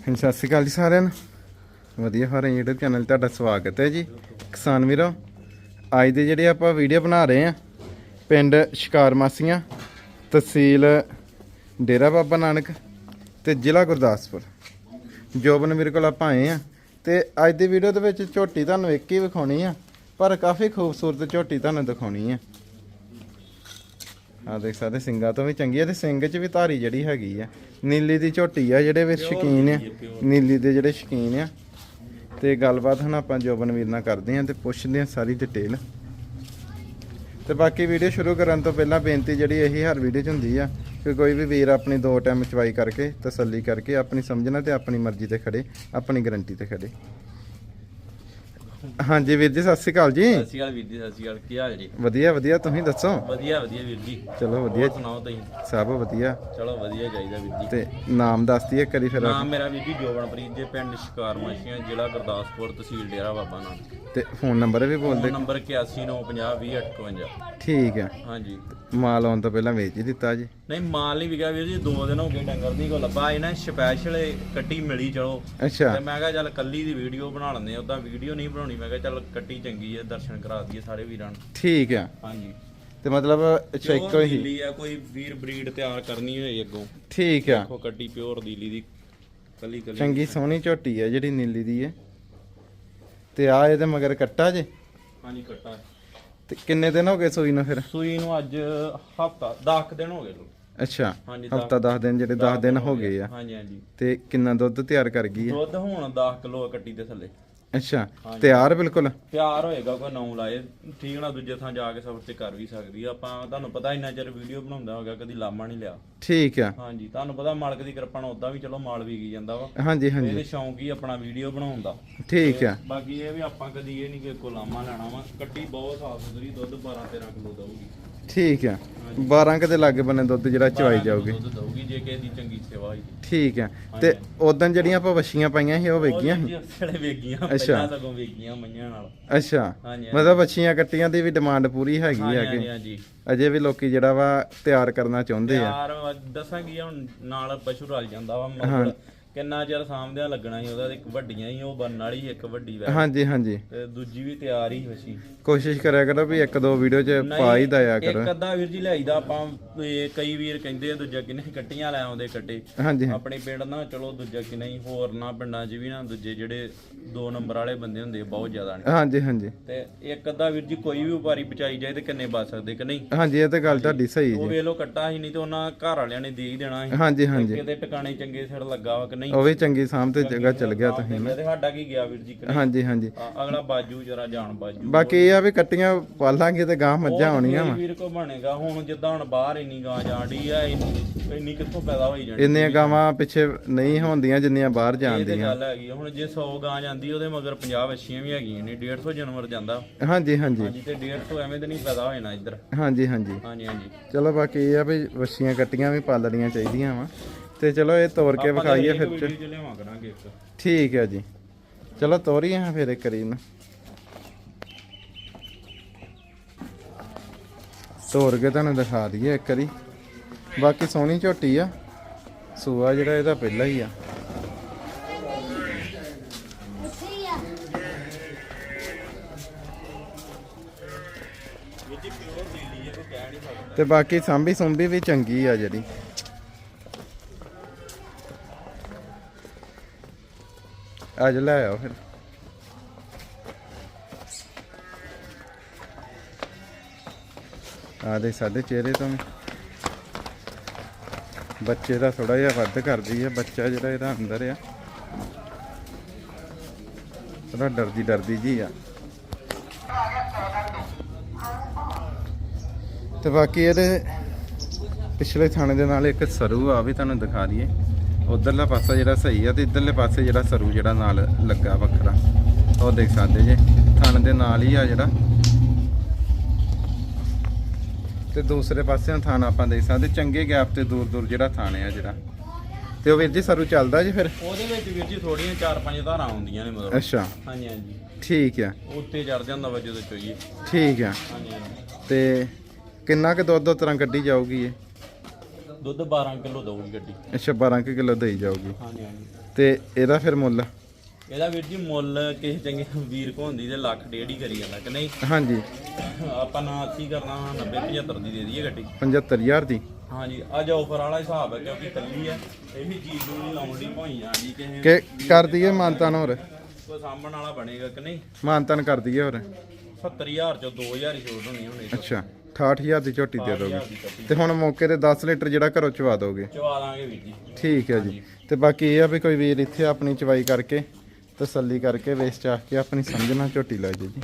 ਹਾਂਜੀ, ਸਤਿ ਸ਼੍ਰੀ ਅਕਾਲ ਜੀ ਸਾਰਿਆਂ ਨੂੰ। ਵਧੀਆ ਫਾਰਮ YouTube ਚੈਨਲ ਤੁਹਾਡਾ ਸਵਾਗਤ ਹੈ ਜੀ। ਕਿਸਾਨ ਵੀਰੋ, ਅੱਜ ਦੇ ਜਿਹੜੇ ਆਪਾਂ ਵੀਡੀਓ ਬਣਾ ਰਹੇ ਆ ਪਿੰਡ ਸ਼ਿਕਾਰ ਮਾਸੀਆਂ, ਤਹਿਸੀਲ ਡੇਰਾ ਬਾਬਾ ਨਾਨਕ ਤੇ ਜ਼ਿਲ੍ਹਾ ਗੁਰਦਾਸਪੁਰ। ਜੋਬਨ ਮੇਰੇ ਕੋਲ ਆਪਾਂ ਆਏ ਆ ਤੇ ਅੱਜ ਦੀ ਵੀਡੀਓ ਦੇ ਵਿੱਚ ਝੋਟੀ ਤੁਹਾਨੂੰ ਇੱਕ ਹੀ ਵਿਖਾਉਣੀ ਆ, ਪਰ ਕਾਫੀ ਖੂਬਸੂਰਤ ਝੋਟੀ ਤੁਹਾਨੂੰ ਦਿਖਾਉਣੀ ਆ। ਆ ਦੇਖ ਸਕਦੇ ਸਿੰਘਾਂ ਤੋਂ ਵੀ ਚੰਗੀ ਆ ਤੇ ਸਿੰਘ 'ਚ ਵੀ ਧਾਰੀ ਜਿਹੜੀ ਹੈਗੀ ਆ। ਨੀਲੀ ਦੀ ਝੋਟੀ ਆ ਜਿਹੜੇ ਵਿੱਚ ਸ਼ਕੀਨ ਆ। ਨੀਲੀ ਦੇ ਜਿਹੜੇ ਸ਼ਕੀਨ ਆ। ਤੇ ਗੱਲਬਾਤ ਹੁਣ ਆਪਾਂ ਜੋਬਨ ਵੀਰ ਨਾਲ ਕਰਦੇ ਆ ਤੇ ਪੁੱਛਦੇ ਆ ਸਾਰੀ ਡਿਟੇਲ ਤੇ ਬਾਕੀ ਵੀਡੀਓ ਸ਼ੁਰੂ ਕਰਨ ਤੋਂ ਪਹਿਲਾਂ ਬੇਨਤੀ ਜਿਹੜੀ ਇਹੀ ਹਰ ਵੀਡੀਓ 'ਚ ਹੁੰਦੀ ਆ ਕਿ ਕੋਈ ਵੀ ਵੀਰ ਆਪਣੀ ਦੋ ਟਾਈਮ ਚਵਾਈ ਕਰਕੇ ਤਸੱਲੀ ਕਰਕੇ ਆਪਣੀ ਸਮਝਣਾ ਤੇ ਆਪਣੀ ਮਰਜ਼ੀ ਤੇ ਖੜੇ ਆਪਣੀ ਗਾਰੰਟੀ ਤੇ ਖੜੇ। ਹਾਂਜੀ ਵੀਰ ਜੀ ਸਤਿ ਸ਼੍ਰੀ ਅਕਾਲ ਜੀ। ਸਤਿ ਸ਼੍ਰੀ ਅਕਾਲ ਵੀਰ ਜੀ ਸਤਿ ਸ਼੍ਰੀ ਅਕਾਲ। ਕੀ ਹਾਲ ਜੀ? ਵਧੀਆ ਵਧੀਆ ਤੁਸੀਂ ਦੱਸੋ? ਵਧੀਆ ਵਧੀਆ ਵੀਰ ਜੀ। ਚਲੋ ਵਧੀਆ। ਹੋਰ ਸੁਣਾਓ ਤੁਸੀਂ? ਸਭ ਵਧੀਆ। ਚਲੋ ਵਧੀਆ ਚਾਹੀਦਾ ਵੀਰ ਜੀ। ਤੇ ਨਾਮ ਦੱਸ ਦਈਏ ਕਰੀ ਫਿਰ ਨਾਮ ਮੇਰਾ ਵੀਰ ਜੀ ਜੋਬਨਪ੍ਰੀਤ ਜੇ ਪਿੰਡ ਸ਼ਿਕਾਰ ਮਾਸ਼ੀਆਂ ਜ਼ਿਲ੍ਹਾ ਗੁਰਦਾਸਪੁਰ ਤਹਿਸੀਲ ਡੇਰਾ ਬਾਬਾ ਨਾਨਕ। ਤੇ ਫੋਨ ਨੰਬਰ ਵੀ ਬੋਲ ਦੇ। ਨੰਬਰ 8195020851 ਠੀਕ ਆ। ਹਾਂਜੀ। ਮਾਲ ਆਉਣ ਤੋਂ ਪਹਿਲਾਂ ਵੇਚ ਹੀ ਦਿੱਤਾ ਜੀ। ਨਹੀਂ ਮਾਲ ਨਹੀਂ ਵਿਕਿਆ ਵੀਰ ਜੀ ਦੋ ਦਿਨ ਹੋ ਗਏ ਡੰਗਰ ਨਹੀਂ ਕੋ ਲੱਭਾ ਇਹਨਾਂ ਸਪੈਸ਼ਲ ਕੱਟੀ ਮਿਲੀ ਚਲੋ। ਅੱਛਾ। ਤੇ ਮੈਂ ਕਿਹਾ ਚੱਲ ਕੱਲੀ ਦੀ ਵੀਡੀਓ ਬਣਾ ਲੈਂਦੇ ਆ ਉਦਾਂ ਵੀਡੀਓ ਨਹੀਂ ਬਣਾਉਣੀ। ਮੈਂ ਕਿਹਾ ਚੱਲ ਕੱਟੀ ਚੰਗੀ ਹੈ ਦਰਸ਼ਨ ਕਰਾ ਦਈਏ ਸਾਰੇ ਵੀਰਾਂ ਨੂੰ। ਠੀਕ ਆ। ਹਾਂਜੀ। ਤੇ ਮਤਲਬ ਅੱਛਾ ਇੱਕੋ ਪਿਓਰ ਹੀ। ਨੀਲੀ ਆ ਕੋਈ ਵੀਰ ਬਰੀਡ ਤਿਆਰ ਕਰਨੀ ਹੋਏ ਅੱਗੋਂ। ਠੀਕ ਆ। ਦੇਖੋ ਕੱਟੀ ਪਿਓਰ ਨੀਲੀ ਦੀ ਕੱਲੀ ਕੱਲੀ। ਚੰਗੀ ਸੋਹਣੀ ਝੋਟੀ ਆ ਜਿਹੜੀ ਨੀਲੀ ਦੀ ਹੈ ਤੇ ਆ ਇਹਦੇ ਮਗਰ ਕੱਟਾ ਜੇ? ਹਾਂਜੀ ਕੱਟਾ। ਤੇ ਕਿੰਨੇ ਦਿਨ ਹੋ ਗਏ ਸੂਈ ਨੂੰ ਫਿਰ? ਸੂਈ ਨੂੰ ਅੱਜ ਹਫਤਾ 10 ਦਿਨ ਹੋ ਗਏ ਲੋ ਅੱਛਾ ਹਾਂਜੀ, ਹਫਤਾ 10 ਦਿਨ ਜਿਹੜੇ 10 ਦਿਨ ਹੋ ਗਏ ਆ। ਹਾਂਜੀ ਹਾਂਜੀ। ਤੇ ਕਿੰਨਾ ਦੁੱਧ ਤਿਆਰ ਕਰ ਗਈ ਹੈ ਦੁੱਧ ਹੁਣ 10 ਕਿਲੋ ਕੱਟੀ ਦੇ ਥੱਲੇ। ਅੱਛਾ ਤਿਆਰ ਬਿਲਕੁਲ? ਪਿਆਰ ਹੋਏਗਾ ਕੋਈ ਨੌ ਲਾਏ। ਠੀਕ ਨਾ ਦੂਜੇ ਥਾਂ ਜਾ ਕੇ ਸਬਰ ਤੇ ਕਰ ਵੀ ਸਕਦੀ ਆ। ਆਪਾਂ ਤੁਹਾਨੂੰ ਪਤਾ ਇੰਨਾ ਚਿਰ ਵੀਡੀਓ ਬਣਾਉਂਦਾ ਹੋਗਾ ਕਦੀ ਲਾਮਾ ਨਹੀਂ ਲਿਆ। ਠੀਕ ਆ। ਹਾਂਜੀ ਤੁਹਾਨੂੰ ਪਤਾ ਮਾਲਕ ਦੀ ਕਿਰਪਾ ਨਾਲ ਉਦਾਂ ਵੀ ਚਲੋ ਮਾਲ ਵੀ ਗਈ ਜਾਂਦਾ ਵਾ। ਹਾਂਜੀ ਹਾਂਜੀ। ਇਹਦੇ ਸ਼ੌਂਕ ਹੀ ਆਪਣਾ ਵੀਡੀਓ ਬਣਾਉਣ ਦਾ। ਠੀਕ ਆ। ਬਾਕੀ ਇਹ ਵੀ ਆਪਾਂ ਕਦੀ ਇਹ ਨਹੀਂ ਕਿ ਕੋ ਲਾਮਾ ਲੈਣਾ ਵਾ। ਕੱਟੀ ਬਹੁਤ ਸਾਫ਼ ਸੁਥਰੀ ਦੁੱਧ 12 13 ਕਿਲੋ ਦਊਗੀ। ਠੀਕ ਆ 12 ਕਦੇ ਲਾਗੇ ਬੰਨੇ ਦੁੱਧ ਜਿਹੜਾ ਚਵਾਈ ਜਾਊਗੀ। ਦੁੱਧ ਦਊਗੀ ਜੇ ਕਿਸੇ ਦੀ ਚੰਗੀ ਸੇਵਾ ਹੋਈ ਠੀਕ ਆ ਤੇ ਉਦੋਂ ਜਿਹੜੀਆਂ ਆਪਾਂ ਵਛੀਆਂ ਪਾਈਆਂ ਸੀ ਉਹ ਵੇਗੀਆਂ ਸੀ? ਜਿਹੜੇ ਵੇਗੀਆਂ ਪਹਿਲਾਂ ਸਗੋਂ ਵੇਗੀਆਂ ਮਈਆਂ ਨਾਲ। ਅੱਛਾ। ਹਾਂਜੀ ਮਤਲਬ ਵਛੀਆਂ ਕੱਟੀਆਂ ਦੀ ਵੀ ਡਿਮਾਂਡ ਪੂਰੀ ਹੈਗੀ ਆ ਕਿ ਅਜੇ ਵੀ ਲੋਕੀ ਜਿਹੜਾ ਵਾ ਤਿਆਰ ਕਰਨਾ ਚਾਹੁੰਦੇ ਆ। ਯਾਰ ਦੱਸਾਂਗੀ ਹੁਣ ਨਾਲ ਪਸ਼ੂ ਰਲ ਜਾਂਦਾ ਵਾ ਮਤਲਬ ਕਿੰਨਾ ਚਿਰ ਸਾਹਮਣੇ ਲੱਗਣਾ ਸੀ ਉਹਦਾ ਤੇ ਇੱਕ ਵੱਡੀਆਂ ਹੀ ਉਹ ਬਣਨ ਵਾਲੀ ਇੱਕ ਵੱਡੀ ਵੈ ਹਾਂਜੀ ਹਾਂਜੀ। ਤੇ ਦੂਜੀ ਵੀ ਤਿਆਰ ਹੀ ਵਸੀ ਕੋਸ਼ਿਸ਼ ਕਰਿਆ ਕਰੋ ਵੀ ਇੱਕ ਦੋ ਵੀਡੀਓ 'ਚ ਪਾ ਹੀ ਦਇਆ ਕਰੋ। ਇੱਕ ਅੱਧਾ ਵੀਰ ਜੀ ਲਿਆਈਦਾ ਆਪਾਂ ਇਹ ਕਈ ਵੀਰ ਕਹਿੰਦੇ ਆ ਦੂਜਾ ਕਿਨੇ ਕੱਟੀਆਂ ਲੈ ਆਉਂਦੇ ਕੱਟੇ। ਹਾਂਜੀ। ਆਪਣੇ ਪਿੰਡ ਨਾ ਚਲੋ ਦੂਜਾ ਕਿ ਨਹੀਂ ਹੋਰ ਨਾ ਪਿੰਡਾਂ 'ਚ ਵੀ ਨਾ ਦੂਜੇ ਜਿਹੜੇ ਦੋ ਨੰਬਰ ਵਾਲੇ ਬੰਦੇ ਹੁੰਦੇ ਆ, ਬਹੁਤ ਜ਼ਿਆਦਾ ਨੇ। ਹਾਂਜੀ ਹਾਂਜੀ। ਤੇ ਇੱਕ ਅੱਧਾ ਵੀਰ ਜੀ ਕੋਈ ਵੀ ਵਪਾਰੀ ਬਚਾਈ ਜਾਏ ਤੇ ਕਿੰਨੇ ਬਚ ਸਕਦੇ ਕਿ ਨਹੀਂ? ਹਾਂਜੀ ਇਹ ਤਾਂ ਗੱਲ ਤੁਹਾਡੀ ਸਹੀ ਉਹ ਜੀ ਵੇਖ ਲੋ ਕੱਟਾ ਹੀ ਨਹੀਂ ਤੇ ਉਹਨਾਂ ਘਰ ਵਾਲਿਆਂ ਨੇ ਦੇ ਹੀ ਦੇਣਾ ਸੀ। ਹਾਂਜੀ ਹਾਂਜੀ। ਕਿਤੇ ਟਿਕਾਣੇ ਚੰਗੇ ਸਿਰ ਲੱਗਾ ਵਾ ਕਿ ਨਹੀਂ ਉਹ ਵੀ ਚੰਗੀ ਸਾਂਭ ਤੇ ਜਗ੍ਹਾ ਚਲ ਗਿਆ ਤੁਸੀਂ ਤੇ ਸਾਡਾ ਕੀ ਗਿਆ ਵੀਰ ਜੀ ਕਿ ਨਹੀਂ? ਹਾਂਜੀ। ਹਾਂਜੀ ਅਗਲਾ ਬਾਜੂ ਜਰਾ ਜਾਣ ਬਾਜੂ ਬਾਕੀ ਇਹ ਆ ਵੀ ਕੱਟੀਆਂ ਪਾਲਾਂਗੇ ਤੇ ਗਾਂ ਮੱਝਾਂ ਆਉਣੀਆਂ ਵਾ ਵੀਰ ਕੋ ਬਣੇਗਾ। ਹੁਣ ਜਿੱਦਾਂ ਹੁਣ ਬਾਹਰ ਇੰਨੀ ਗਾਂ ਜਾਣੀ ਆ ਇੰਨੀ ਇੰਨੀ ਕਿੱਥੋਂ ਪੈਦਾ ਹੋਈ ਜਾਣੀ ਇੰਨੀਆਂ ਗਾਵਾਂ ਪਿੱਛੇ ਨਹੀਂ ਹੁੰਦੀਆਂ ਜਿੰਨੀਆਂ ਬਾਹਰ ਇਹ ਜਾਂਦੀਆਂ ਗੱਲ ਹੈਗੀ। ਹੁਣ ਜੇ 100 ਗਾਂ ਜਾਂਦੀ ਉਹਦੇ ਮਗਰ 50 ਵੱਛੀਆਂ ਵੀ ਹੈਗੀਆਂ ਨੇ। 150 ਜਾਨਵਰ ਜਾਂਦਾ। ਹਾਂਜੀ ਹਾਂਜੀ। ਹਾਂਜੀ ਤੇ 150 ਐਵੇਂ ਤੇ ਨਹੀਂ ਪੈਦਾ ਹੋ ਜਾਣਾ ਇੱਧਰ। ਹਾਂਜੀ ਹਾਂਜੀ। ਹਾਂਜੀ ਹਾਂਜੀ। ਚਲੋ ਬਾਕੀ ਇਹ ਆ ਵੀ ਵੱਛੀਆਂ ਕੱਟੀਆਂ ਵੀ ਪਾਲਣੀਆਂ ਚਾਹੀਦੀਆਂ ਵਾ। ਤੇ ਚਲੋ ਇਹ ਤੋੜ ਕੇ ਵਿਖਾਈਏ ਫਿਰ ਚ। ਵੀਡੀਓ ਚ ਲਿਆਵਾਂ ਕਰਾਂਗੇ ਇੱਕ। ਠੀਕ ਹੈ ਜੀ। ਚਲੋ ਤੋਰੀਏ ਹਾਂ ਫਿਰ ਇੱਕ ਕਰੀ ਨਾ ਤੋੜ ਕੇ ਤੁਹਾਨੂੰ ਦਿਖਾ ਦਈਏ ਇੱਕ ਵਾਰੀ। ਬਾਕੀ ਸੋਹਣੀ ਝੋਟੀ ਆ। ਸੂਆ ਜਿਹੜਾ ਇਹਦਾ ਪਹਿਲਾ ਹੀ ਆ। ਤੇ ਬਾਕੀ ਸਾਂਭੀ ਸੁੰਭੀ ਵੀ ਚੰਗੀ ਆ ਜਿਹੜੀ। ਅੱਜ ਲੈ ਆਓ ਫਿਰ। ਆ ਦੇ ਸਾਡੇ ਚਿਹਰੇ ਤੋਂ ਬੱਚੇ ਦਾ ਥੋੜਾ ਜਿਹਾ ਵੱਧ ਕਰਦੀ ਆ, ਬੱਚਾ ਜਿਹੜਾ ਇਹਦਾ ਅੰਦਰ ਆ। ਥੋੜਾ ਡਰਦੀ ਡਰਦੀ ਜੀ ਆ। ਤੇ ਬਾਕੀ ਇਹਦੇ ਪਿਛਲੇ ਥਾਣੇ ਦੇ ਨਾਲ ਇੱਕ ਸਰੂ ਆ ਵੀ ਤੁਹਾਨੂੰ ਦਿਖਾ ਦਈਏ। ਉਧਰਲਾ ਪਾਸਾ ਜਿਹੜਾ ਸਹੀ ਆ ਤੇ ਇਧਰਲੇ ਪਾਸੇ ਜਿਹੜਾ ਸਰੂ ਜਿਹੜਾ ਨਾਲ ਲੱਗਾ ਵੱਖਰਾ। ਉਹ ਦੇਖ ਸਕਦੇ ਜੇ ਥਾਣੇ ਦੇ ਨਾਲ ਹੀ ਆ ਜਿਹੜਾ। ਤੇ ਦੂਸਰੇ ਪਾਸੇ ਥਾਣਾ ਆਪਾਂ ਦੇਖ ਸਕਦੇ ਚੰਗੇ ਗੈਪ ਤੇ ਦੂਰ ਦੂਰ ਜਿਹੜਾ ਥਾਣੇ ਆ ਜਿਹੜਾ। ਤੇ ਉਹ ਵੀਰ ਜੀ ਸਰੂ ਚੱਲਦਾ ਜੀ ਫਿਰ? ਉਹਦੇ ਵਿੱਚ ਵੀਰ ਜੀ ਥੋੜੀਆਂ ਚਾਰ ਪੰਜ ਧਾਰਾਂ ਆਉਂਦੀਆਂ ਨੇ ਮਤਲਬ ਅੱਛਾ। ਹਾਂਜੀ ਹਾਂਜੀ। ਠੀਕ ਆ। ਉੱਤੇ ਚੜ ਜਾਂਦਾ ਵਾ ਜਦੋਂ ਚੋਈਏ। ਠੀਕ ਆ। ਹਾਂਜੀ। ਤੇ ਕਿੰਨਾ ਕੁ ਦੁੱਧ ਉਸ ਤਰ੍ਹਾਂ ਕੱਢੀ ਜਾਊਗੀ ਇਹ? ਦੁੱਧ 12 ਕਿਲੋ ਦਊਗੀ ਗੱਡੀ। ਅੱਛਾ 12 ਕੁ ਕਿਲੋ ਦੇਈ ਜਾਊਗੀ। ਹਾਂਜੀ ਹਾਂਜੀ। ਤੇ ਇਹਦਾ ਫਿਰ ਮੁੱਲ? ਇਹਦਾ ਵੀਰ ਜੀ ਮੁੱਲ ਕਿਸੇ ਚੰਗੇ ਵੀਰ ਕੋ ਹੁੰਦੀ ਤੇ ਲੱਖ ਡੇਢ ਹੀ ਕਰੀ ਜਾਂਦਾ ਕਿ ਨਹੀਂ? ਹਾਂਜੀ। ਆਪਾਂ ਨਾ 80 ਕਰਨਾ 90 75 ਦੀ ਦੇ ਦਈਏ ਗੱਡੀ। 75000 ਦੀ? ਹਾਂਜੀ ਅੱਜ ਆਫਰ ਵਾਲਾ ਹਿਸਾਬ ਹੈ ਕਿਉਂਕਿ ਕੱਲੀ ਹੈ ਇਹ ਵੀ ਚੀਜ਼ ਨੂੰ ਨਹੀਂ ਲਾਉਣ ਦੀ ਭਾਈ ਜਾਂਦੀ ਕਿਸੇ ਕਿ ਕਰ ਦਈਏ ਮਾਨਤਾਨ ਹੋਰ? ਕੋਈ ਸਾਂਭਣ ਵਾਲਾ ਬਣੇਗਾ ਕਿ ਨਹੀਂ? ਮਾਨਤਾਨ ਕਰ ਦਈਏ ਹੋਰ। 70000 ਚੋਂ 2000 ਹੀ ਛੋੜ ਹੋਣੀ ਹੁਣ ਅੱਛਾ। 68000 ਦੀ ਝੋਟੀ ਦੇ ਦੋਗੇ। 68000 ਦੀ ਕੱਟੀ ਤੇ ਹੁਣ ਮੌਕੇ ਤੇ 10 ਲੀਟਰ ਜਿਹੜਾ ਘਰੋਂ ਚਵਾ ਦੋਗੇ। ਚਵਾ ਦਾਂਗੇ ਵੀਰ ਜੀ। ਠੀਕ ਹੈ ਜੀ। ਤੇ ਬਾਕੀ ਇਹ ਆ ਵੀ ਕੋਈ ਵੀਰ ਇੱਥੇ ਆਪਣੀ ਚਵਾਈ ਕਰਕੇ ਤਸੱਲੀ ਕਰਕੇ ਵੇਚ ਚਾਹ ਕੇ ਆਪਣੀ ਸਮਝਣਾ ਝੋਟੀ ਲੈ ਜੇ ਜੀ।